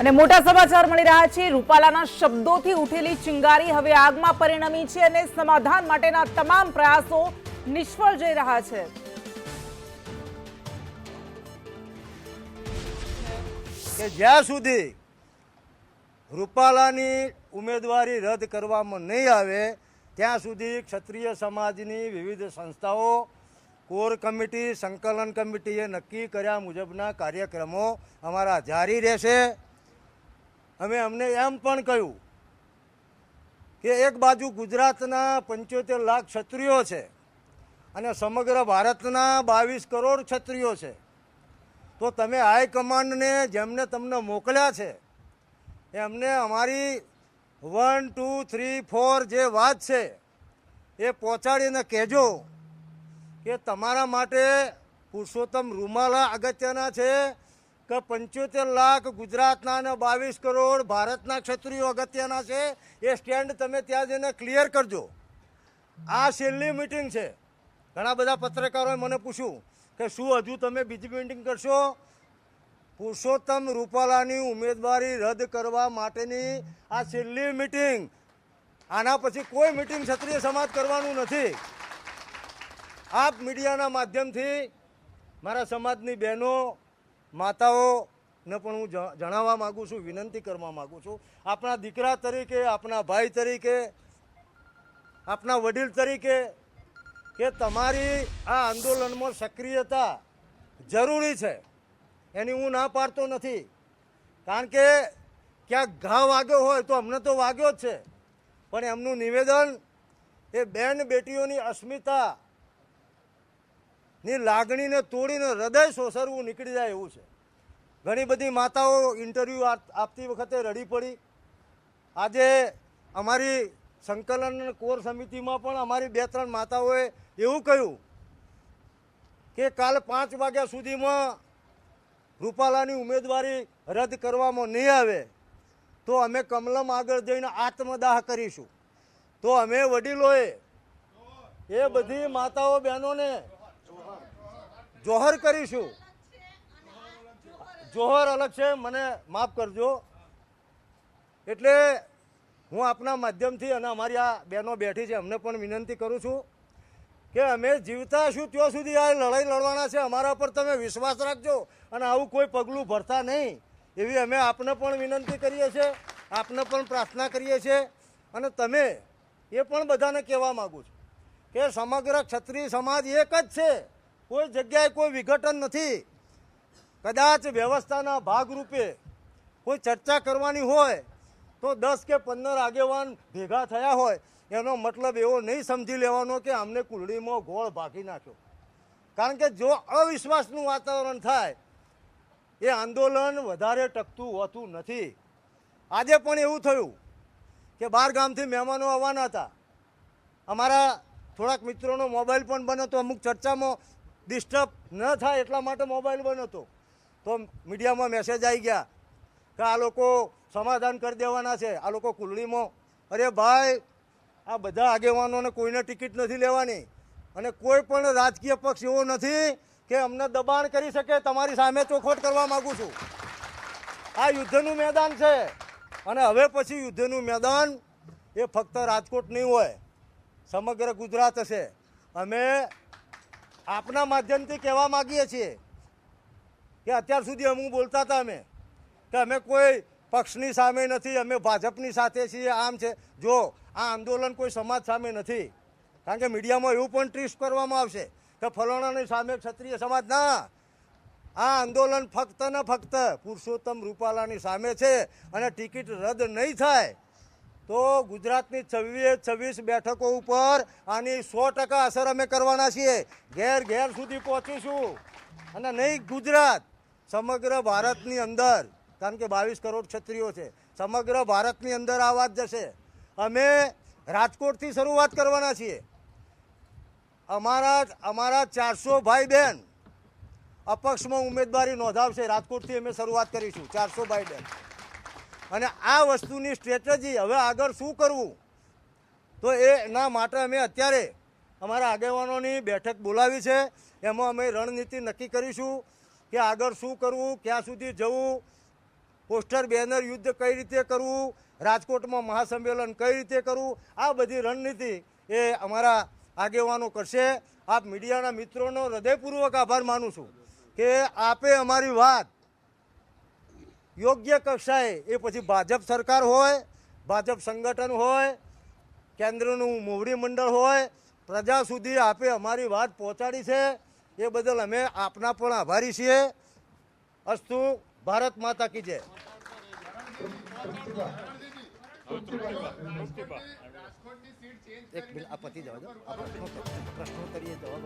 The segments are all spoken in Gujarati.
અને મોટા સમાચાર મળી રહ્યા છે. રૂપાલાના શબ્દોથી ઉઠેલી ચિંગારી હવે આગમાં પરિણમી છે અને સમાધાન માટેના તમામ પ્રયાસો નિષ્ફળ જઈ રહ્યા છે. કે જ્યાં સુધી રૂપાલાની ઉમેદવારી રદ કરવામાં નહીં આવે, ત્યાં સુધી ક્ષત્રિય સમાજની વિવિધ સંસ્થાઓ, કોર કમિટી, સંકલન કમિટીએ નક્કી કર્યા મુજબના કાર્યક્રમો અમારા જારી રહેશે. અમે અમને એમ પણ કહ્યું કે એક બાજુ ગુજરાતના પંચોતેર લાખ ક્ષત્રિયો છે અને સમગ્ર ભારતના બાવીસ કરોડ ક્ષત્રિયો છે. તો તમે હાઈકમાન્ડને જેમને તમને મોકલ્યા છે, એમને અમારી વન, ટુ, થ્રી, ફોર જે વાત છે, એ પહોંચાડીને કહેજો કે તમારા માટે પુરુષોત્તમ રૂમાલા અગત્યના છે કે પંચોતેર લાખ ગુજરાતના અને બાવીસ કરોડ ભારતના ક્ષત્રિયો અગત્યના છે, એ સ્ટેન્ડ તમે ત્યાં જઈને ક્લિયર કરજો. આ છેલ્લી મિટિંગ છે. ઘણા બધા પત્રકારોએ મને પૂછ્યું કે શું હજુ તમે બીજી મિટિંગ કરશો? પુરુષોત્તમ રૂપાલાની ઉમેદવારી રદ કરવા માટેની આ છેલ્લી મિટિંગ આના પછી કોઈ મિટિંગ ક્ષત્રિય સમાજ કરવાનું નથી. આપ મીડિયાના માધ્યમથી મારા સમાજની બહેનો માતાઓને પણ હું જણાવવા માગું છું, વિનંતી કરવા માગું છું. આપણા દીકરા તરીકે, આપણા ભાઈ તરીકે આપના વડીલ તરીકે કે તમારી આ આંદોલનમાં સક્રિયતા જરૂરી છે, એની હું ના પાડતો નથી. કારણ કે ક્યાંક ઘા વાગ્યો હોય તો અમને તો વાગ્યો જ છે. પણ એમનું નિવેદન એ બેન બેટીઓની અસ્મિતા ની લાગણીને તોડીને હૃદય સોસરવું નીકળી જાય એવું છે. ઘણી બધી માતાઓ ઇન્ટરવ્યૂ આપતી વખતે રડી પડી. આજે અમારી સંકલન કોર સમિતિમાં પણ અમારી બે ત્રણ માતાઓએ એવું કહ્યું કે કાલ પાંચ વાગ્યા સુધીમાં રૂપાલાની ઉમેદવારી રદ કરવામાં નહીં આવે, તો અમે કમલમ આગળ જઈને આત્મદાહ કરીશું. તો અમે વડીલોએ એ બધી માતાઓ બહેનોને જોહર કરીશું. જોહર અલગ છે, મને માફ કરજો. એટલે હું આપના માધ્યમથી અને અમારી આ બહેનો બેઠી છે, અમને પણ વિનંતી કરું છું કે અમે જીવતા છું ત્યાં સુધી આ લડાઈ લડવાના છે, અમારા પર તમે વિશ્વાસ રાખજો અને આવું કોઈ પગલું ભરતા નહીં. એવી અમે આપને પણ વિનંતી કરીએ છીએ, આપને પણ પ્રાર્થના કરીએ છીએ અને તમે એ પણ બધાને કહેવા માગું છું કે સમગ્ર ક્ષત્રિય સમાજ એક જ છે. કોઈ જગ્યાએ કોઈ વિઘટન નથી. કદાચ વ્યવસ્થાના ભાગરૂપે કોઈ ચર્ચા કરવાની હોય તો દસ કે પંદર આગેવાન ભેગા થયા હોય, એનો મતલબ એવો નહીં સમજી લેવાનો કે અમને કુલડીમાં ગોળ ભાગી નાખ્યો. કારણ કે જો અવિશ્વાસનું વાતાવરણ થાય, એ આંદોલન વધારે ટકતું હોતું નથી. આજે પણ એવું થયું કે બાર ગામથી મહેમાનો આવવાના હતા. અમારા થોડાક મિત્રોનો મોબાઈલ પણ બન્યો હતો અમુક ચર્ચામાં ડિસ્ટર્બ ન થાય એટલા માટે મોબાઈલ બંધ હતો. તો મીડિયામાં મેસેજ આવી ગયા કે આ લોકો સમાધાન કરી દેવાના છે. આ લોકો કુલડીમાં અરે ભાઈ, આ બધા આગેવાનોને કોઈને ટિકિટ નથી લેવાની. અને કોઈ પણ રાજકીય પક્ષ એવો નથી કે અમને દબાણ કરી શકે, તમારી સામે ચોખવટ કરવા માગું છું. આ યુદ્ધનું મેદાન છે. અને હવે પછી યુદ્ધનું મેદાન એ ફક્ત રાજકોટ નહીં હોય, સમગ્ર ગુજરાત હશે. અમે આપના માધ્યમથી કહેવા માગીએ છીએ કે અત્યાર સુધી અમુક બોલતા હતા અમે કે અમે કોઈ પક્ષની સામે નથી, અમે ભાજપની સાથે છીએ, આમ છે. જો આ આંદોલન કોઈ સમાજ સામે નથી, કારણ કે મીડિયામાં એવું પણ ટ્રીસ્ટ કરવામાં આવશે કે ફલાણાની સામે ક્ષત્રિય સમાજ ના. આ આંદોલન ફક્ત ને ફક્ત પુરુષોત્તમ રૂપાલાની સામે છે અને ટિકિટ રદ નહીં થાય તો ગુજરાતની છવ્વીસ છવ્વીસ બેઠકો ઉપર આની સો ટકા અસર અમે કરવાના છીએ. ઘેર ઘેર સુધી પહોંચીશું. અને નહીં ગુજરાત, સમગ્ર ભારતની અંદર, કારણ કે બાવીસ કરોડ ક્ષત્રિયો છે, સમગ્ર ભારતની અંદર આ વાત જશે. અમે રાજકોટથી શરૂઆત કરવાના છીએ. અમારા અમારા ચારસો ભાઈ બહેન અપક્ષમાં ઉમેદવારી નોંધાવશે. રાજકોટથી અમે શરૂઆત કરીશું. ચારસો ભાઈ બહેન. અને આ વસ્તુની સ્ટ્રેટેજી હવે આગળ શું કરવું? તો એના માટે અમે અત્યારે અમારા આગેવાનોની બેઠક બોલાવી છે. એમાં અમે રણનીતિ નક્કી કરીશું કે આગળ શું કરવું, ક્યાં સુધી જવું, પોસ્ટર, બેનર યુદ્ધ કઈ રીતે કરવું, રાજકોટમાં મહાસંમેલન કઈ રીતે કરવું, આ બધી રણનીતિ એ અમારા આગેવાનો કરશે. આપ મીડિયાના મિત્રોનો હૃદયપૂર્વક આભાર માનું છું કે આપે અમારી વાત યોગ્ય કક્ષાએ એ પછી ભાજપ સરકાર હોય, ભાજપ સંગઠન હોય, કેન્દ્રનું મોવડી મંડળ હોય, પ્રજા સુધી આપે અમારી વાત પહોંચાડી છે. એ બદલ અમે આપના પણ આભારી છીએ. અસ્તુ, ભારત માતા કી જય. એક આ પતી જવા દો. પ્રશ્નો કરીએ, જવાબ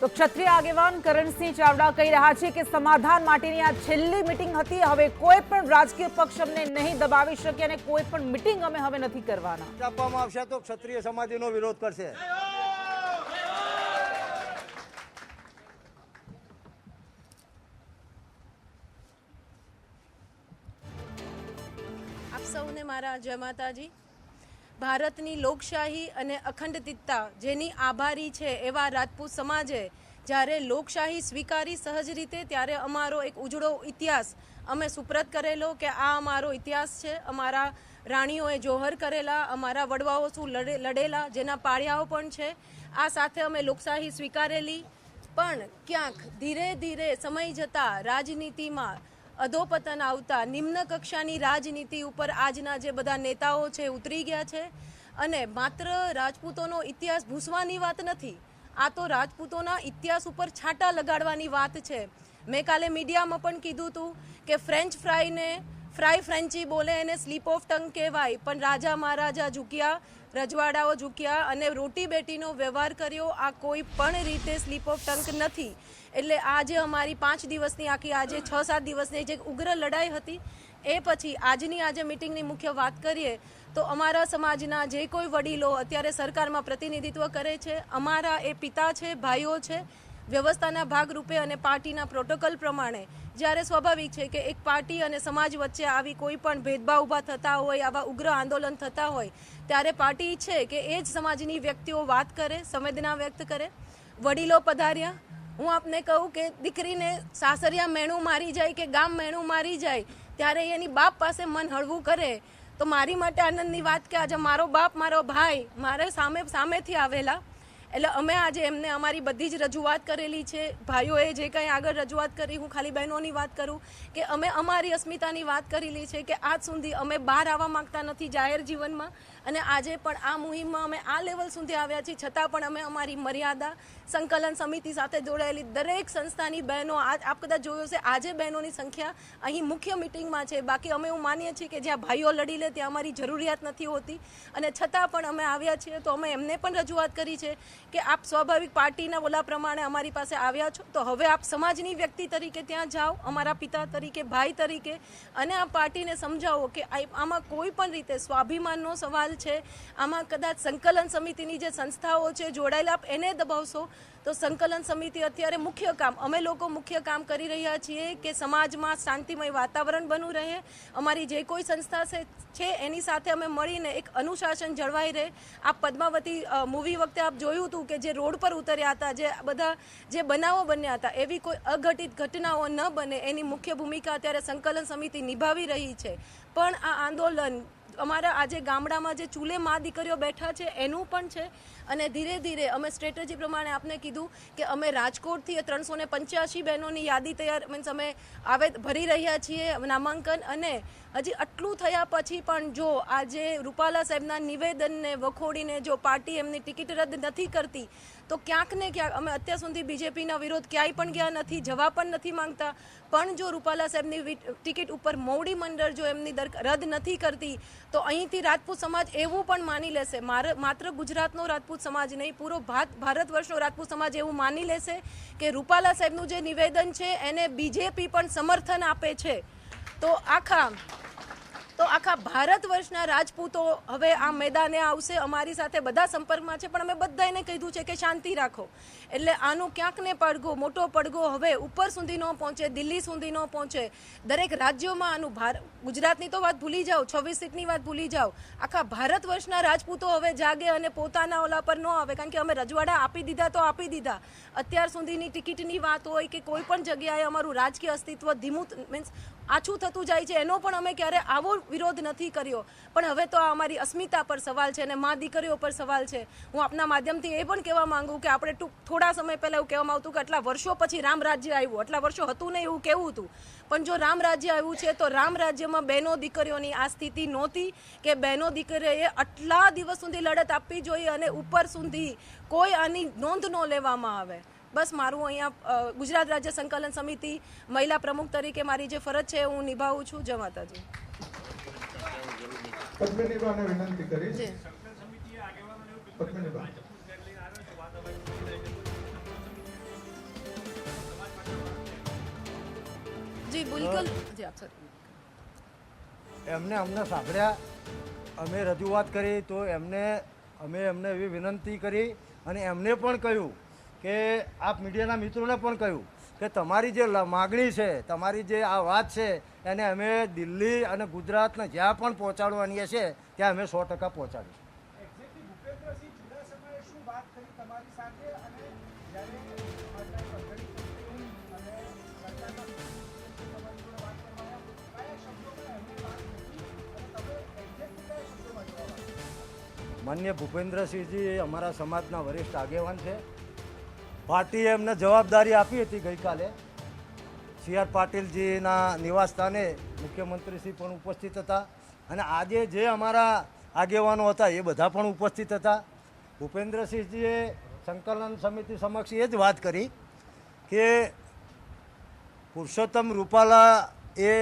તો ક્ષત્રિય આગેવાન કરણસિંહ ચાવડા કહી રહ્યા છે કે સમાધાન માટેની આ છેલ્લી મિટિંગ હતી. હવે કોઈ પણ રાજકીય પક્ષ અમને નહીં દબાવી શકે અને કોઈ પણ મિટિંગ અમે હવે નથી કરવાના. આપવામાં આવશે તો ક્ષત્રિય સમાધિનો વિરોધ કરશે. આપ સૌને મારા જય માતાજી. ભારતની લોકશાહી અને અખંડિતતા જેની આભારી છે એવા રાજપૂત સમાજે, જ્યારે લોકશાહી સ્વીકારી સહજ રીતે, ત્યારે અમારો એક ઉજળો ઇતિહાસ. અમે સુપ્રત કરેલો કે આ અમારો ઇતિહાસ છે. અમારા રાણીઓએ જોહર કરેલા, અમારા વડવાઓ શું લડેલા, જેના પાળિયાઓ પણ છે. આ સાથે અમે લોકશાહી સ્વીકારેલી. પણ ક્યાંક ધીરે ધીરે સમય જતાં રાજનીતિમાં અધોપતન આવતા નિમ્ન કક્ષાની રાજનીતિ ઉપર આજના જે બધા નેતાઓ છે ઉતરી ગયા છે અને માત્ર રાજપૂતોનો ઇતિહાસ ભૂસવાની વાત નથી, આ તો રાજપૂતોના ઇતિહાસ ઉપર છાંટા લગાડવાની વાત છે. મેં કાલે મીડિયામાં પણ કીધું હતું કે ફ્રેન્ચ ફ્રાઈને ફ્રાય ફ્રેન્ચી બોલે એને સ્લીપ ઓફ ટંગ કહેવાય, પણ રાજા મહારાજા ઝૂક્યા, રજવાડાઓ ઝૂક્યા અને રોટી બેટીનો વ્યવહાર કર્યો, આ કોઈ પણ રીતે સ્લીપ ઓફ ટંક નથી. એટલે આજે અમારી પાંચ દિવસની આખી આજે છ સાત દિવસની જે ઉગ્ર લડાઈ હતી, એ પછી આજની આજે મિટિંગની મુખ્ય વાત કરીએ, તો અમારા સમાજના જે કોઈ વડીલો અત્યારે સરકારમાં પ્રતિનિધિત્વ કરે છે, અમારા એ પિતા છે, ભાઈઓ છે, વ્યવસ્થાના ભાગરૂપે અને પાર્ટીના પ્રોટોકોલ પ્રમાણે જ્યારે સ્વાભાવિક છે કે એક પાર્ટી અને સમાજ વચ્ચે આવી કોઈ પણ ભેદભાવ ઊભા થતા હોય, આવા ઉગ્ર આંદોલન થતા હોય, ત્યારે પાર્ટી છે કે એ જ સમાજની વ્યક્તિઓ વાત કરે, સંવેદના વ્યક્ત કરે. વડીલો પધાર્યા હું આપને કહું કે દીકરીને સાસરિયા મેણું મારી જાય કે ગામ મેણું મારી જાય, ત્યારે એની બાપ પાસે મન હળવું કરે. તો મારી માટે આનંદની વાત કે આજે મારો બાપ, મારો ભાઈ મારે સામે, સામેથી આવેલા. એટલે અમે આજે એમને અમારી બધી જ રજૂઆત કરેલી છે. ભાઈઓએ જે કંઈ આગળ રજૂઆત કરી, હું ખાલી બહેનોની વાત કરું કે અમે અમારી અસ્મિતાની વાત કરેલી છે કે આજ સુધી અમે બહાર આવવા માંગતા નથી જાહેર જીવનમાં. અને આજે પણ આ મુહિમમાં અમે આ લેવલ સુધી આવ્યા છીએ. છતાં પણ અમે અમારી મર્યાદા સંકલન સમિતિ સાથે જોડાયેલી દરેક સંસ્થાની બહેનો આજ આપ કદાચ જોયો છે આજે બહેનોની સંખ્યા અહીં મુખ્ય મિટિંગમાં છે. બાકી અમે એવું માનીએ છીએ કે જ્યાં ભાઈઓ લડી લે ત્યાં અમારી જરૂરિયાત નથી હોતી. અને છતાં પણ અમે આવ્યા છીએ તો અમે એમને પણ રજૂઆત કરી છે કે આપ સ્વાભાવિક પાર્ટીના ઓલા પ્રમાણે અમારી પાસે આવ્યા છો. તો હવે આપ સમાજની વ્યક્તિ તરીકે ત્યાં જાઓ, અમારા પિતા તરીકે, ભાઈ તરીકે, અને આ પાર્ટીને સમજાવો કે આમાં કોઈ પણ રીતે સ્વાભિમાનનો સવાલ છે. આમાં કદાચ સંકલન સમિતિની જે સંસ્થાઓ છે જોડાયેલા, આપ એને દબાવશો તો સંકલન સમિતિ અત્યારે મુખ્ય કામ, અમે લોકો મુખ્ય કામ કરી રહ્યા છીએ કે સમાજમાં શાંતિમય વાતાવરણ બનવું રહે. અમારી જે કોઈ સંસ્થા છે એની સાથે અમે મળીને એક અનુશાસન જળવાઈ રહે. આ પદ્માવતી મૂવી વખતે આપ જોયું હતું કે જે રોડ પર ઉતર્યા હતા, જે બધા જે બનાવો બન્યા હતા, એવી કોઈ અઘટિત ઘટનાઓ ન બને એની મુખ્ય ભૂમિકા અત્યારે સંકલન સમિતિ નિભાવી રહી છે. પણ આ આંદોલન અમારા આજે ગામડામાં જે ચૂલે મા દીકરીઓ બેઠા છે, એનું પણ છે. અને ધીરે ધીરે અમે સ્ટ્રેટેજી પ્રમાણે આપને કીધું કે અમે રાજકોટથી ત્રણસો ને પંચ્યાસી બહેનોની યાદી તૈયાર મીન્સ અમે આવે ભરી રહ્યા છીએ નામાંકન. અને હજી આટલું થયા પછી પણ જો આજે રૂપાલા સાહેબના નિવેદનને વખોડીને જો પાર્ટી એમની ટિકિટ રદ નથી કરતી તો ક્યાંક ને ક્યાંક, અમે અત્યાર સુધી બીજેપીના વિરોધ ક્યાંય પણ ગયા નથી જવા પણ નથી માંગતા. પણ જો રૂપાલા સાહેબની ટિકિટ ઉપર મોવડી મંડળ જો એમની દર રદ નથી કરતી, તો અહીંથી રાજપૂત સમાજ એવું પણ માની લેશે. માત્ર ગુજરાતનો રાજપૂત સમાજ નહીં, પૂરો ભારત વર્ષનો રાજપૂત સમાજ એવું માની લેશે કે રૂપાલા સાહેબનું જે નિવેદન છે, એને બીજેપી પણ સમર્થન આપે છે. તો આખા તો આખા ભારત વર્ષના રાજપૂતો હવે આ મેદાને આવશે, અમારી સાથે બધા સંપર્કમાં છે, પણ અમે બધાને કીધું છે કે શાંતિ રાખો. એટલે આનું ક્યાંક ને પડઘો, મોટો પડઘો હવે ઉપર સુધી ન પહોંચે, દિલ્હી સુધી ન પહોંચે. દરેક રાજ્યોમાં આનું ભાર, ગુજરાતની તો વાત ભૂલી જાઓ, છવ્વીસ સીટની વાત ભૂલી જાઓ. આખા ભારત વર્ષના રાજપૂતો હવે જાગે અને પોતાના ઓલા પર ન આવે, કારણ કે અમે રજવાડા આપી દીધા તો આપી દીધા. અત્યાર સુધીની ટિકિટની વાત હોય કે કોઈ પણ જગ્યાએ અમારું રાજકીય અસ્તિત્વ ધીમું મીન્સ આછું થતું જાય છે, એનો પણ અમે ક્યારે આવો વિરોધ નથી કર્યો. પણ હવે તો આ અમારી અસ્મિતા પર સવાલ છે અને મા દીકરીઓ પર સવાલ છે. હું આપના માધ્યમથી એ પણ કહેવા માંગુ કે આપણે ટૂંક થોડા સમય પહેલાં એવું કહેવામાં આવતું કે આટલા વર્ષો પછી રામ રાજ્ય આવ્યું. આટલા વર્ષો હતું નહીં એવું કેવું હતું. પણ જો રામ રાજ્ય આવ્યું છે તો રામ રાજ્યમાં બહેનો દીકરીઓની આ સ્થિતિ નહોતી કે બહેનો દીકરીઓએ આટલા દિવસ સુધી લડત આપવી જોઈએ અને ઉપર સુધી કોઈ આની નોંધ ન લેવામાં આવે. બસ મારું અહીંયા ગુજરાત રાજ્ય સંકલન સમિતિ મહિલા પ્રમુખ તરીકે મારી જે ફરજ છે હું નિભાવું છું. જય માતાજી. વિનંતી કરીશ. જી બિલકુલ. જી આપ સર. એમને અમને સાંભળ્યા અમે રજૂઆત કરી તો એમને અમે એમને એવી વિનંતી કરી અને એમને પણ કહ્યું કે આપ મીડિયાના મિત્રોને પણ કહ્યું કે તમારી જે માગણી છે તમારી જે આ વાત છે એને અમે દિલ્હી અને ગુજરાતને જ્યાં પણ પહોંચાડવાની છે ત્યાં અમે સો ટકા પહોંચાડીશું. માન્ય ભૂપેન્દ્રસિંહજી અમારા સમાજના વરિષ્ઠ આગેવાન છે. પાર્ટીએ એમને જવાબદારી આપી હતી ગઈકાલે. સી આર પાટીલજીના નિવાસસ્થાને મુખ્યમંત્રીશ્રી પણ ઉપસ્થિત હતા અને આજે જે અમારા આગેવાનો હતા એ બધા પણ ઉપસ્થિત હતા. ભૂપેન્દ્રસિંહજીએ સંકલન સમિતિ સમક્ષ એ જ વાત કરી કે પુરુષોત્તમ રૂપાલા એ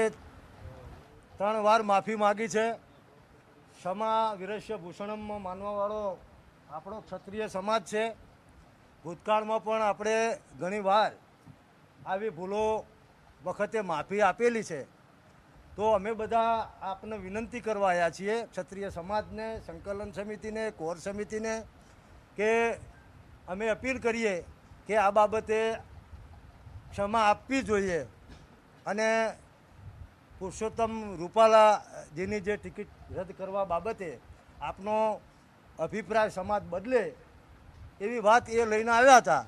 ત્રણ વાર માફી માગી છે. ક્ષમા વિરસ્ય ભૂષણમમાં માનવાવાળો આપણો ક્ષત્રિય સમાજ છે. ભૂતકાળમાં પણ આપણે ઘણીવાર આવી ભૂલો વખતે માફી આપેલી છે. તો અમે બધા આપને વિનંતી કરવા આવ્યા છીએ ક્ષત્રિય સમાજને, સંકલન સમિતિને, કોર સમિતિને કે અમે અપીલ કરીએ કે આ બાબતે ક્ષમા આપવી જોઈએ અને પુરુષોત્તમ રૂપાલાજીની જે ટિકિટ રદ કરવા બાબતે આપનો અભિપ્રાય સમાજ બદલે એવી વાત એ લઈને આવ્યા હતા.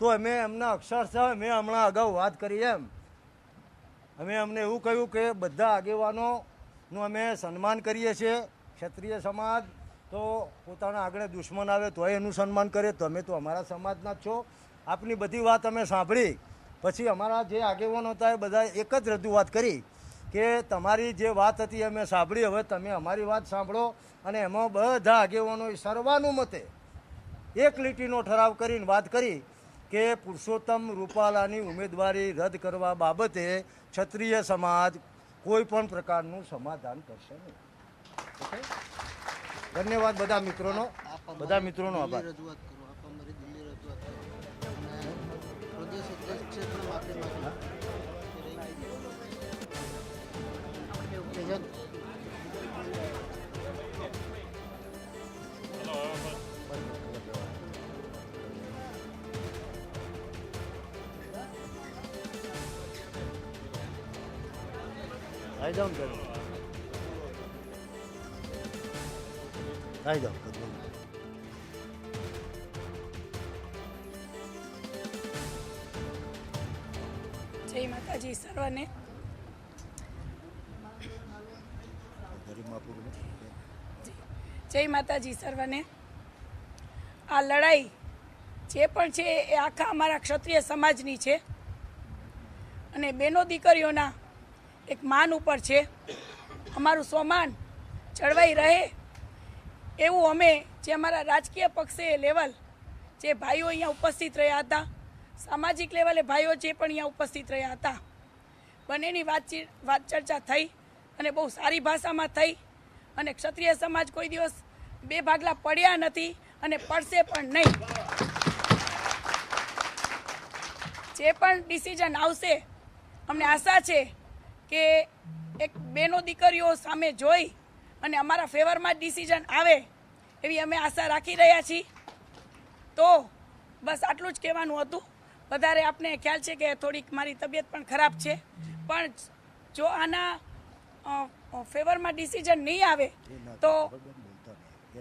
તો અમે એમના અક્ષરશઃ મેં હમણાં અગાઉ વાત કરી એમ. અમે અમને એવું કહ્યું કે બધા આગેવાનોનું અમે સન્માન કરીએ છીએ, ક્ષત્રિય સમાજ, તો પોતાના આગળ દુશ્મન આવે તોય એનું સન્માન કરે, તમે તો અમારા સમાજના જ છો. આપની બધી વાત અમે સાંભળી. પછી અમારા જે આગેવાનો હતા એ બધા એક જ રજૂઆત કરી. કે તમારી જે વાત હતી અમે સાંભળી હવે તમે અમારી વાત સાંભળો અને એમાં બધા આગેવાનોએ સર્વાનુમતે એક લીટીનો ઠરાવ કરીને વાત કરી કે પુરુષોત્તમ રૂપાલાની ઉમેદવારી રદ કરવા બાબતે ક્ષત્રિય સમાજ કોઈ પણ પ્રકારનું સમાધાન કરશે નહીં. ધન્યવાદ બધા મિત્રોનો. બધા મિત્રોનો આભાર. જાઓ ને. આવી જાઓ કદમ. જય માતાજી સર્વને. જય માતાજી સર્વને આ લડાઈ જે પણ છે એ આખા અમારા ક્ષત્રિય સમાજની છે અને બેનો દીકરીઓના એક માન ઉપર છે. અમારું સ્વમાન જળવાઈ રહે એવું અમે જે અમારા રાજકીય પક્ષે લેવલ જે ભાઈઓ અહીંયા ઉપસ્થિત રહ્યા હતા, સામાજિક લેવલે ભાઈઓ જે પણ અહીંયા ઉપસ્થિત રહ્યા હતા, બંનેની વાતચીત, વાત ચર્ચા થઈ અને બહુ સારી ભાષામાં થઈ અને ક્ષત્રિય સમાજ કોઈ દિવસ બે ભાગલા પડ્યા નથી અને પડશે પણ નહીં. જે પણ ડિસિઝન આવશે, અમને આશા છે કે એક બેનો દીકરીઓ સામે જોઈ અને અમારા ફેવરમાં ડિસિઝન આવે એવી અમે આશા રાખી રહ્યા છીએ. તો બસ આટલું જ કહેવાનું હતું. વધારે આપને ખ્યાલ છે કે થોડીક મારી તબિયત પણ ખરાબ છે. પણ જો આના ફેવરમાં ડિસિઝન નહીં આવે તો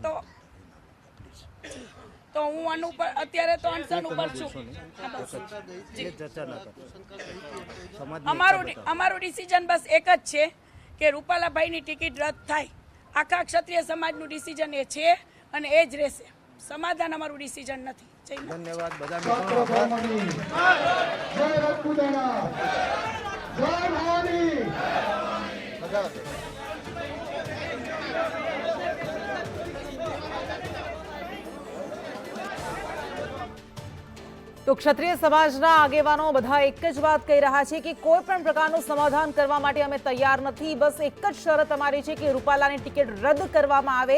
તો તો હું આનું ઉપર અત્યારે તો અનશન ઉપર છું. અમારું અમારું ડિસિઝન બસ એક જ છે કે રૂપાલાભાઈની ટિકિટ રદ થાય. આખા ક્ષત્રિય સમાજનું ડિસિઝન એ છે અને એ જ રહેશે. સમાધાન અમારું ડિસિઝન નથી. ધન્યવાદ. બધા તો ક્ષત્રિય સમાજના આગેવાનો બધા એક જ વાત કહી રહ્યા છે કે કોઈ પણ પ્રકારનું સમાધાન કરવા માટે અમે તૈયાર નથી. બસ એક જ શરત અમારી છે કે રૂપાલાની ટિકિટ રદ કરવામાં આવે,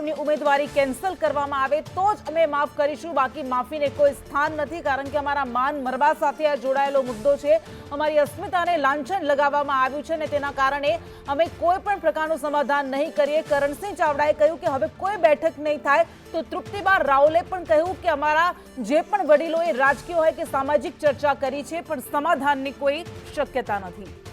એમની ઉમેદવારી કેન્સલ કરવામાં આવે, તો જ અમે માફ કરીશું. બાકી માફીને કોઈ સ્થાન નથી, કારણ કે અમારા માન મરબા સાથે આ જોડાયેલો મુદ્દો છે. અમારી અસ્મિતાને લાંછન લગાવવામાં આવ્યું છે અને તેના કારણે અમે કોઈ પણ પ્રકારનું સમાધાન નહીં કરીએ. કરણસિંહ ચાવડાએ કહ્યું કે હવે કોઈ બેઠક નહીં થાય. તો તૃપ્તિબા રાવલે પણ કહ્યું કે અમારા જે પણ વડીલોએ રાજકીય હોય કે સામાજિક ચર્ચા કરી છે, પણ સમાધાનની કોઈ શક્યતા નથી.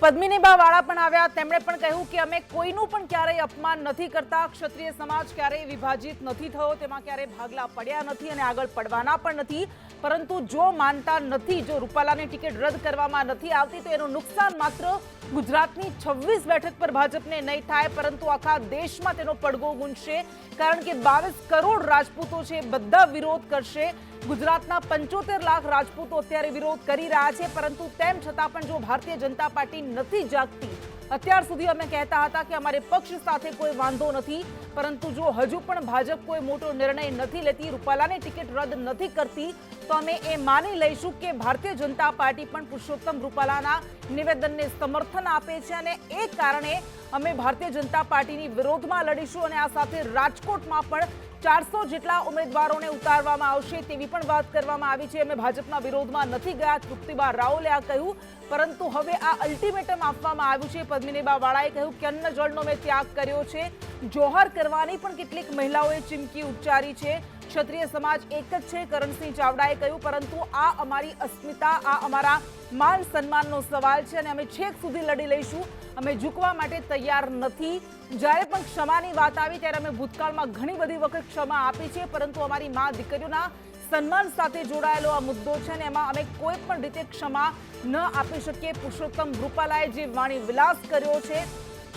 તો પદ્મિનીબા વાળા પણ આવ્યા. તેમણે પણ કહ્યું કે અમે કોઈનું પણ ક્યારેય અપમાન નથી કરતા. ક્ષત્રિય સમાજ ક્યારેય વિભાજિત નથી થયો. તેમાં ક્યારેય ભાગલા પડ્યા નથી અને આગળ પડવાના પણ નથી. પરંતુ જો માનતા નથી, જો રૂપાલાની ટિકિટ રદ કરવામાં નથી આવતી, તો એનું નુકસાન માત્ર ગુજરાતની છવ્વીસ બેઠક પર ભાજપને નહીં થાય. પરંતુ આખા દેશમાં તેનો પડઘો ગુંજશે. કારણ કે બાવીસ કરોડ રાજપૂતો છે બધા વિરોધ કરશે. ગુજરાતના પંચોતેર લાખ રાજપૂતો અત્યારે વિરોધ કરી રહ્યા છે. પરંતુ તેમ છતાં પણ જો ભારતીય જનતા પાર્ટી નથી જાગતી. અત્યાર સુધી અમે કહેતા હતા કે અમારે પક્ષ સાથે કોઈ વાંધો નથી, પરંતુ જો હજુ પણ ભાજપ કોઈ મોટો નિર્ણય નથી લેતી, રૂપાલાની ટિકિટ રદ નથી કરતી, તો અમે એ માની લઈશું કે ભારતીય જનતા પાર્ટી પણ પુરુષોત્તમ રૂપાલાના નિવેદનને સમર્થન આપે છે અને એ કારણે અમે ભારતીય જનતા પાર્ટીની વિરોધમાં લડીશું અને આ સાથે રાજકોટમાં પણ ચારસો જેટલા ઉમેદવારોને ઉતારવામાં આવશે તેવી પણ વાત કરવામાં આવી છે. અમે ભાજપના વિરોધમાં નથી ગયા. તૃપ્તિબા રાઓલે આ કહ્યું. પરંતુ હવે આ અલ્ટિમેટમ આપવામાં આવ્યું છે. પદ્મિનીબા વાળાએ કહ્યું કે અન્ન જળનો મેં ત્યાગ કર્યો છે. જોહર કરવાની પણ કેટલીક મહિલાઓએ ચીમકી ઉચ્ચારી છે. ક્ષત્રિય સમાજ એક જ છે, કરણસિંહ ચાવડાએ કહ્યું, પરંતુ આ અમારી અસ્મિતા, આ અમારા માન સન્માનનો સવાલ છે અને અમે છેક સુધી લડી લઈશું. અમે ઝૂકવા માટે તૈયાર નથી. જ્યારે પણ ક્ષમાની વાત આવી, ત્યારે અમે ભૂતકાળમાં ઘણી બધી વખત ક્ષમા આપી છે, પરંતુ અમારી મા દીકરીઓના સન્માન સાથે જોડાયેલો આ મુદ્દો છે અને એમાં અમે કોઈ પણ રીતે ક્ષમા ન આપી શકીએ. પુરુષોત્તમ રૂપાલાએ જે વાણી વિલાસ કર્યો છે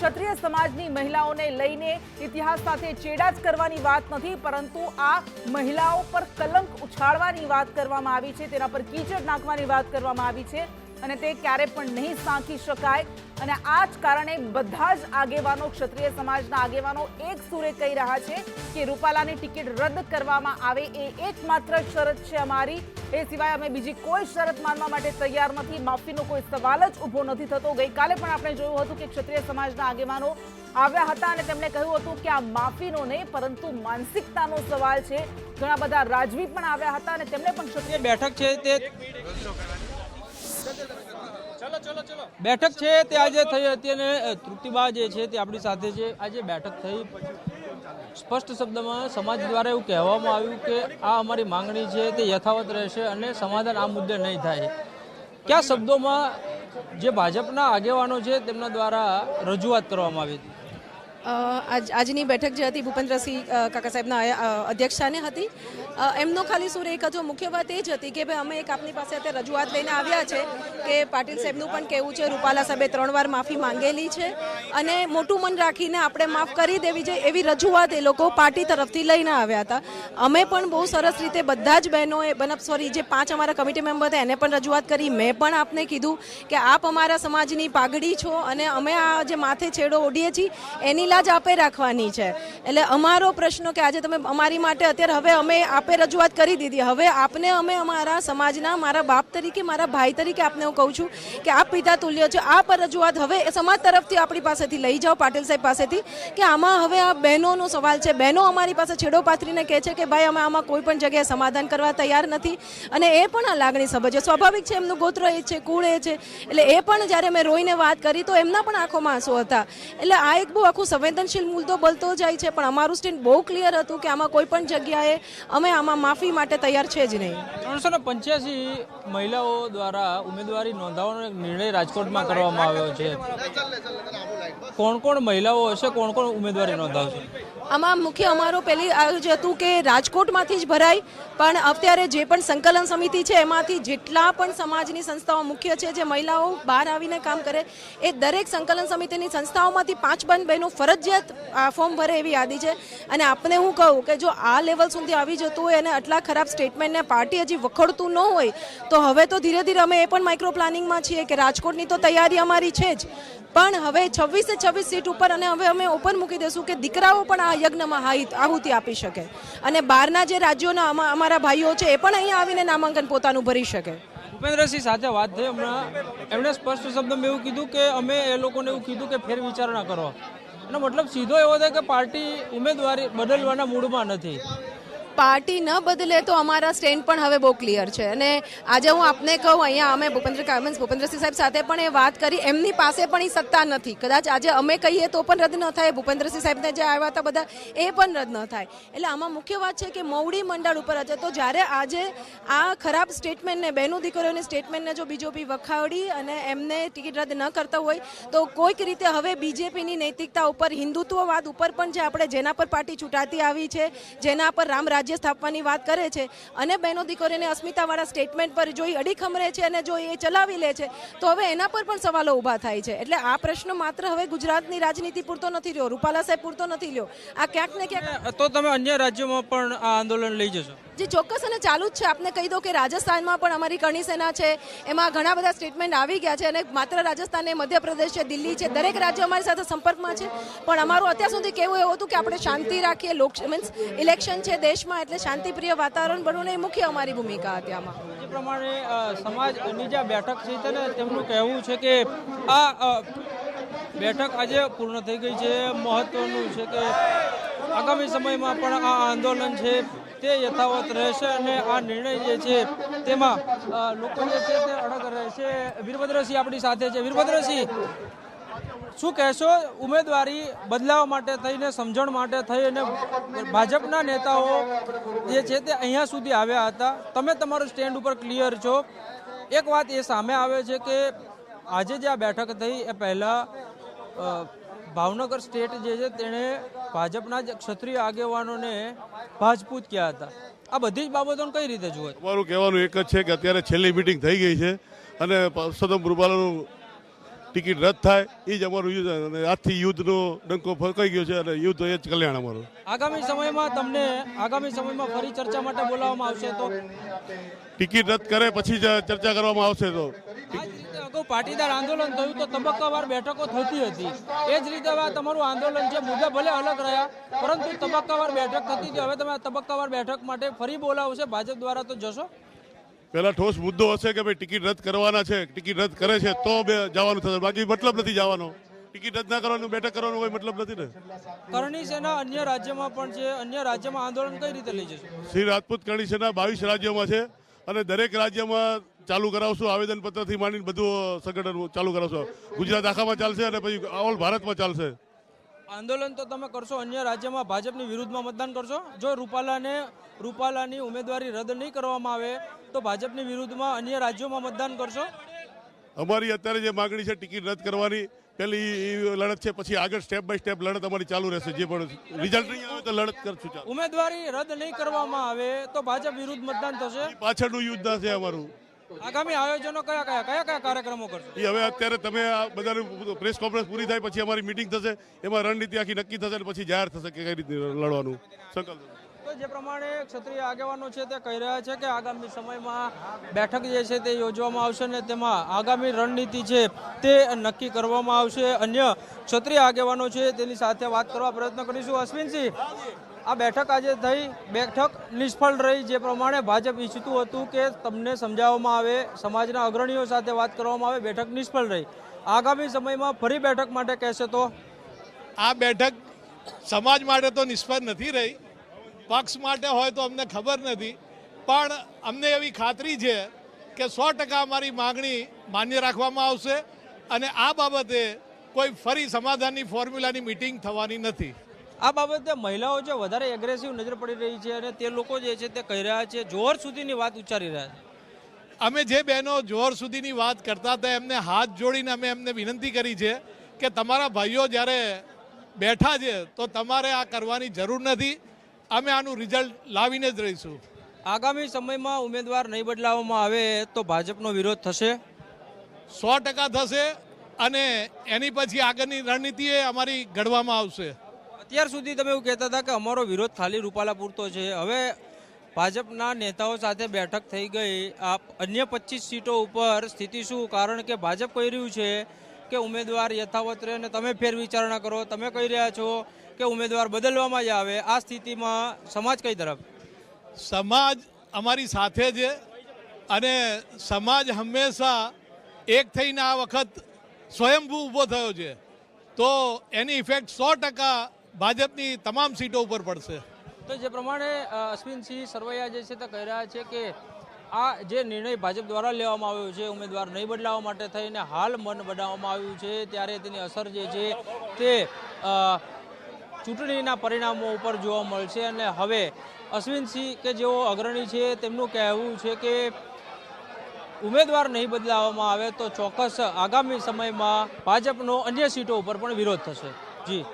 ક્ષત્રિય સમાજની મહિલાઓને લઈને ઇતિહાસ સાથે ચેડા જ કરવાની વાત નથી, પરંતુ આ મહિલાઓ પર કલંક ઉછાળવાની વાત કરવામાં આવી છે, તેના પર કીચડ નાખવાની વાત કરવામાં આવી છે. અને તે ક્યારે પણ નહીં સાંકી શકાય. અને આ જ કારણે બધા જ આગેવાનો, ક્ષત્રિય સમાજના આગેવાનો એક સુરે કહી રહ્યા છે કે રૂપાલાની ટિકિટ રદ કરવામાં આવે એ એકમાત્ર શરત છે અમારી. એ સિવાય અમે બીજી કોઈ શરત માનવા માટે તૈયાર નથી. માફીનો કોઈ સવાલ જ ઊભો નથી થતો. ગઈકાલે પણ આપણે જોયું હતું કે ક્ષત્રિય સમાજના આગેવાનો આવ્યા હતા અને તેમણે કહ્યું હતું કે આ માફીનો નહીં, પરંતુ માનસિકતાનો સવાલ છે. ઘણા બધા રાજવી પણ આવ્યા હતા અને તેમણે પણ ક્ષત્રિય બેઠક છે તે બેઠક છે, તે આજે થઈ હતી અને તૃપ્તિબા જે છે, તે આપણી સાથે છે. આજે બેઠક થઈ સ્પષ્ટ શબ્દમાં સમાજ દ્વારા એવું કહેવામાં આવ્યું કે આ અમારી માંગણી છે, તે યથાવત રહેશે અને સમાધાન આ મુદ્દે નહીં થાય. કયા શબ્દોમાં જે ભાજપના આગેવાનો છે, તેમના દ્વારા રજૂઆત કરવામાં આવી હતી? આજની બેઠક જે હતી ભૂપેન્દ્રસિંહ કાકા સાહેબના અધ્યક્ષાને હતી. એમનો ખાલી સુર એક હતો મુખ્ય વાત એ જ હતી કે ભાઈ અમે એક આપની પાસે અત્યારે રજૂઆત લઈને આવ્યા છે કે પાટીલ સાહેબનું પણ કહેવું છે, રૂપાલા સાહેબે ત્રણ વાર માફી માંગેલી છે અને મોટું મન રાખીને આપણે માફ કરી દેવી જોઈએ એવી રજૂઆત એ લોકો પાર્ટી તરફથી લઈને આવ્યા હતા. અમે પણ બહુ સરસ રીતે બધા જ બહેનોએ, બનપ, સોરી, જે પાંચ અમારા કમિટી મેમ્બર હતા એને પણ રજૂઆત કરી. મેં પણ આપને કીધું કે આપ અમારા સમાજની પાઘડી છો અને અમે આ જે માથે છેડો ઓઢીએ છીએ, એની પહેલા જ આપે રાખવાની છે. એટલે અમારો પ્રશ્ન કે આજે તમે અમારી માટે અત્યારે હવે અમે આપે રજૂઆત કરી દીધી. હવે આપને અમે અમારા સમાજના મારા બાપ તરીકે, મારા ભાઈ તરીકે આપને હું કહું છું કે આપ પિતા તુલ્ય છે. આ પર રજૂઆત હવે સમાજ તરફથી આપણી પાસેથી લઈ જાઓ, પાટીલ સાહેબ પાસેથી, કે આમાં હવે આ બહેનોનો સવાલ છે. બહેનો અમારી પાસે છેડો પાથરીને કહે છે કે ભાઈ અમે આમાં કોઈ પણ જગ્યાએ સમાધાન કરવા તૈયાર નથી. અને એ પણ આ લાગણી સમજે સ્વાભાવિક છે એમનું ગોત્ર એ છે, કુળ એ છે. એટલે એ પણ જ્યારે મેં રોઈને વાત કરી તો એમના પણ આંખોમાં આંસુ હતા. એટલે આ એક બહુ આખું સંવેદનશીલ મુદ્દો બળતો જાય છે, પણ અમારું સ્ટેન્ડ બહુ ક્લિયર હતું કે આમાં કોઈ પણ જગ્યાએ અમે આમાં માફી માટે તૈયાર છે જ નહીં. ત્રણસો ને પંચ્યાસી મહિલાઓ દ્વારા ઉમેદવારી નોંધાવવાનો એક નિર્ણય રાજકોટમાં કરવામાં આવ્યો છે. કોણ કોણ મહિલાઓ હશે, કોણ કોણ ઉમેદવારી નોંધાવશે? આમાં મુખ્ય અમારો પહેલી જ હતું કે રાજકોટમાંથી જ ભરાય પણ અત્યારે જે પણ સંકલન સમિતિ છે, એમાંથી જેટલા પણ સમાજની સંસ્થાઓ મુખ્ય છે, જે મહિલાઓ બહાર આવીને કામ કરે, એ દરેક સંકલન સમિતિની સંસ્થાઓમાંથી પાંચ બંધ બહેનો ફરજિયાત આ ફોર્મ ભરે એવી યાદી છે. અને આપને હું કહું કે જો આ લેવલ સુધી આવી જતું હોય અને આટલા ખરાબ સ્ટેટમેન્ટને પાર્ટી હજી વખોડતું ન હોય, તો હવે તો ધીરે ધીરે અમે એ પણ માઇક્રો પ્લાનિંગમાં છીએ કે રાજકોટની તો તૈયારી અમારી છે જ. પણ હવે છવ્વીસે છવ્વીસ સીટ ઉપર અને હવે અમે ઓપન મૂકી દઈશું કે દીકરાઓ પણ આ યજ્ઞમાં હાઈ- આહુતિ આપી શકે. અને બહારના જે રાજ્યોના અમા- અમારા ભાઈઓ છે, એ પણ અહીંયા આવીને નામાંકન પોતાનું ભરી શકે. ભૂપેન્દ્રસિંહ સાથે વાત થઈ હમણાં એમણે સ્પષ્ટ શબ્દમાં એવું કીધું કે અમે એ લોકોને એવું કીધું કે ફેર વિચારણા કરો. એનો મતલબ સીધો એવો થાય કે પાર્ટી ઉમેદવારી બદલવાના મૂડમાં નથી. પાર્ટી ન બદલે તો અમારા સ્ટેન્ડ પણ હવે બહુ ક્લિયર છે. અને આજે હું આપને કહું, અહીંયા અમે ભૂપેન્દ્ર મીન્સ ભૂપેન્દ્રસિંહ સાહેબ સાથે પણ એ વાત કરી. એમની પાસે પણ એ સત્તા નથી. કદાચ આજે અમે કહીએ તો પણ રદ ન થાય. ભૂપેન્દ્રસિંહ સાહેબને જે આવ્યા હતા બધા, એ પણ રદ ન થાય. એટલે આમાં મુખ્ય વાત છે કે મૌડી મંડળ ઉપર છે તો જ્યારે આજે આ ખરાબ સ્ટેટમેન્ટને બહેનો દીકરીઓની સ્ટેટમેન્ટને જો બીજેપી વખાવડી અને એમને ટિકિટ રદ ન કરતા હોય, તો કોઈક રીતે હવે બીજેપીની નૈતિકતા ઉપર, હિન્દુત્વવાદ ઉપર પણ જે આપણે જેના પર પાર્ટી છૂટાતી આવી છે, જેના પર રામ રાજ્ય સ્થાપવાની વાત કરે છે અને બહેનો દીકરીઓને અસ્મિતાવાળા સ્ટેટમેન્ટ પર જો એ અડીખમરે છે અને જો એ ચલાવી લે છે, તો હવે એના પર પણ સવાલો ઊભા થાય છે. એટલે આ પ્રશ્ન માત્ર હવે ગુજરાતની રાજનીતિ પૂરતો નથી રહ્યો, રૂપાલા સાહેબ પૂરતો નથી રહ્યો આ ક્યાંક ને ક્યાંક તો તમે અન્ય રાજ્યોમાં પણ આ આંદોલન લઈ જશો. જે ચોક્કસ અને ચાલુ જ છે, આપને કહી દો કે રાજસ્થાનમાં પણ અમારી કરણી સેના છે, એમાં ઘણા બધા સ્ટેટમેન્ટ આવી ગયા છે અને માત્ર રાજસ્થાન ને મધ્યપ્રદેશ છે, દિલ્હી છે, દરેક રાજ્ય અમારી સાથે સંપર્કમાં છે. પણ અમારું અત્યાર સુધી કેવું એવું હતું કે આપણે શાંતિ રાખીએ, લોક મીન્સ ઇલેક્શન છે દેશમાં, એટલે શાંતિપ્રિય વાતાવરણ બનવું એ મુખ્ય અમારી ભૂમિકા હતી આમાં. જે પ્રમાણે સમાજ સમાજની જે બેઠક છે, તેને તેમનું કહેવું છે કે આ બેઠક આજે પૂર્ણ થઈ ગઈ છે. મહત્વનું છે કે આગામી સમયમાં પણ આ આંદોલન છે. તે યથાવત રહેશે અને આ નિર્ણય જે છે તેમાં લોકો જે છે તે અડગ રહેશે. વીરભદ્રસિંહ આપણી સાથે છે. વીરભદ્રસિંહ, શું કહેશો? ઉમેદવારી બદલાવા માટે થઈને, સમજણ માટે થઈ અને ભાજપના નેતાઓ જે છે તે અહીંયા સુધી આવ્યા હતા. તમે તમારું સ્ટેન્ડ ઉપર ક્લિયર છો. એક વાત એ સામે આવે છે કે આજે જે આ બેઠક થઈ એ પહેલાં ભાવનગર સ્ટેટ જે છે તેણે ભાજપના જ ક્ષત્રિય આગેવાનોને ભાજપૂત કહ્યા હતા આ બધી જ બાબતોને કઈ રીતે જુએ છો? અમારું કહેવાનું એક જ છે કે અત્યારે છેલ્લી મિટિંગ થઈ ગઈ છે અને પરસોત્તમ રૂપાલાનું ટિકિટ રદ થાય એ જ અમારું યુદ્ધ અને આજથી યુદ્ધનો ડંકો ફરકાઈ ગયો છે અને યુદ્ધ એ જ કલ્યાણ અમારું. આગામી સમયમાં તમને આગામી સમયમાં ફરી ચર્ચા માટે બોલાવવામાં આવશે તો? ટિકિટ રદ કરે પછી જ ચર્ચા કરવામાં આવશે તો. અગાઉ પાટીદાર આંદોલન થયું તો તબક્કાવાર બેઠકો થતી હતી. એ જ રીતે હવે તમારું આંદોલન છે મુદ્દા ભલે અલગ રહ્યા પરંતુ તબક્કાવાર બેઠક થતી હતી. હવે તમે તબક્કાવાર બેઠક માટે ફરી બોલાવશે ભાજપ દ્વારા તો જશો? પહેલા ઠોસ મુદ્દો હશે કે ભાઈ ટિકિટ રદ કરવાના છે ટિકિટ રદ કરે છે તો બે જવાનું થશે. બાકી મતલબ નથી જવાનો. ટિકિટ રદ ના કરવાનું બેઠક કરવાનો કોઈ મતલબ નથી ને. કરણી સેના અન્ય રાજ્યમાં પણ છે. અન્ય રાજ્યમાં આંદોલન કઈ રીતે લઈ જશે? શ્રી રાજપૂત કરણી સેના બાવીસ રાજ્યોમાં છે અને દરેક રાજ્યમાં ચાલુ કરાવશું આવેદનપત્રથી માંડીને બધું સંગઠન ચાલુ કરાવશું. ગુજરાત આખામાં ચાલશે અને પછી ઓલ ભારતમાં ચાલશે. આંદોલન તો તમે કરશો અન્ય રાજ્યમાં ભાજપની વિરુદ્ધમાં મતદાન કરશો? જો રૂપાલાને રૂપાલાની ઉમેદવારી રદ નહીં કરવામાં આવે તો ભાજપની વિરુદ્ધમાં અન્ય રાજ્યોમાં મતદાન કરશો? અમારી અત્યારે જે માગણી છે ટિકિટ રદ કરવાની પેલી લડત છે પછી આગળ સ્ટેપ બાય સ્ટેપ લડત અમારી ચાલુ રહેશે જે પણ રિઝલ્ટ નહીં આવે તો લડત કરશું ઉમેદવારી રદ નહીં કરવામાં આવે તો ભાજપ વિરુદ્ધ મતદાન થશે? પાછળનું યુદ્ધ છે અમારું. આગામી આયોજનો કયા કયા કયા કયા એ હવે અત્યારે તમે આ બધાનું પ્રેસ કોન્ફરન્સ પૂરી થાય પછી અમારી મિટિંગ થશે, એમાં રણનીતિ આખી નક્કી થશે અને પછી જાહેર થશે કે કઈ રીતે લડવાનું. સંકલ્પ જે પ્રમાણે ક્ષત્રિય આગેવાનો છે તે કહી રહ્યા છે કે આગામી સમયમાં બેઠક જે છે તે યોજવામાં આવશે ને તેમાં આગામી રણનીતિ છે તે નક્કી કરવામાં આવશે. અન્ય ક્ષત્રિય આગેવાનો છે તેની સાથે વાત કરવા પ્રયત્ન કરીશું. અશ્વિનસિંહ આ બેઠક આજે થઈ. બેઠક નિષ્ફળ રહી. જે પ્રમાણે ભાજપ ઈચ્છતું હતું કે તમને સમજાવવામાં આવે, સમાજના અગ્રણીઓ સાથે વાત કરવામાં આવે, બેઠક નિષ્ફળ રહી. આગામી સમયમાં ફરી બેઠક માટે કહેશે તો? આ બેઠક સમાજ માટે તો નિષ્ફળ નથી રહી. પક્ષ માટે હોય તો અમને ખબર નથી. પણ અમને એવી ખાતરી છે કે સો ટકા અમારી માગણી માન્ય રાખવામાં આવશે અને આ બાબતે કોઈ ફરી સમાધાનની ફોર્મ્યુલાની મિટિંગ થવાની નથી. આ બાબતે મહિલાઓ જે વધારે એગ્રેસિવ નજર પડી રહી છે અને તે લોકો જે છે તે કહી રહ્યા છે જોર સુધીની વાત ઉચ્ચારી રહ્યા છે. અમે જે બહેનો જોર સુધીની વાત કરતા હતા એમને હાથ જોડીને અમે એમને વિનંતી કરી છે કે તમારા ભાઈઓ જ્યારે બેઠા છે તો તમારે આ કરવાની જરૂર નથી. અમે આનું રિઝલ્ટ લાવીને જ રહીશું. આગામી સમયમાં ઉમેદવાર નહીં બદલાવવામાં આવે તો ભાજપનો વિરોધ થશે? સો ટકા થશે અને એની પછી આગળની રણનીતિ એ અમારી ઘડવામાં આવશે. અત્યાર સુધી તમે એવું કહેતા હતા કે અમારો વિરોધ ખાલી રૂપાલા પૂરતો છે. હવે ભાજપના નેતાઓ સાથે બેઠક થઈ ગઈ. આ અન્ય પચીસ સીટો ઉપર સ્થિતિ શું? કારણ કે ભાજપ કહી રહ્યું છે કે ઉમેદવાર યથાવત રહે અને તમે ફેર વિચારણા કરો. તમે કહી રહ્યા છો કે ઉમેદવાર બદલવામાં જ આવે. આ સ્થિતિમાં સમાજ કઈ તરફ? સમાજ અમારી સાથે છે અને સમાજ હંમેશા એક થઈને આ વખત સ્વયંભૂ ઊભો થયો છે. તો એની ઇફેક્ટ સો ટકા ભાજપની તમામ સીટો ઉપર પડશે. તો જે પ્રમાણે અશ્વિનસિંહ સરવૈયા જે છે તે કહી રહ્યા છે કે આ જે નિર્ણય ભાજપ દ્વારા લેવામાં આવ્યો છે, ઉમેદવાર નહીં બદલાવવા માટે થઈને હાલ મન બનાવવામાં આવ્યું છે, ત્યારે તેની અસર જે છે તે ચૂંટણીના પરિણામો ઉપર જોવા મળશે. અને હવે અશ્વિનસિંહ કે જેઓ અગ્રણી છે, તેમનું કહેવું છે કે ઉમેદવાર નહીં બદલાવવામાં આવે તો ચોક્કસ આગામી સમયમાં ભાજપનો અન્ય સીટો ઉપર પણ વિરોધ થશે. જી.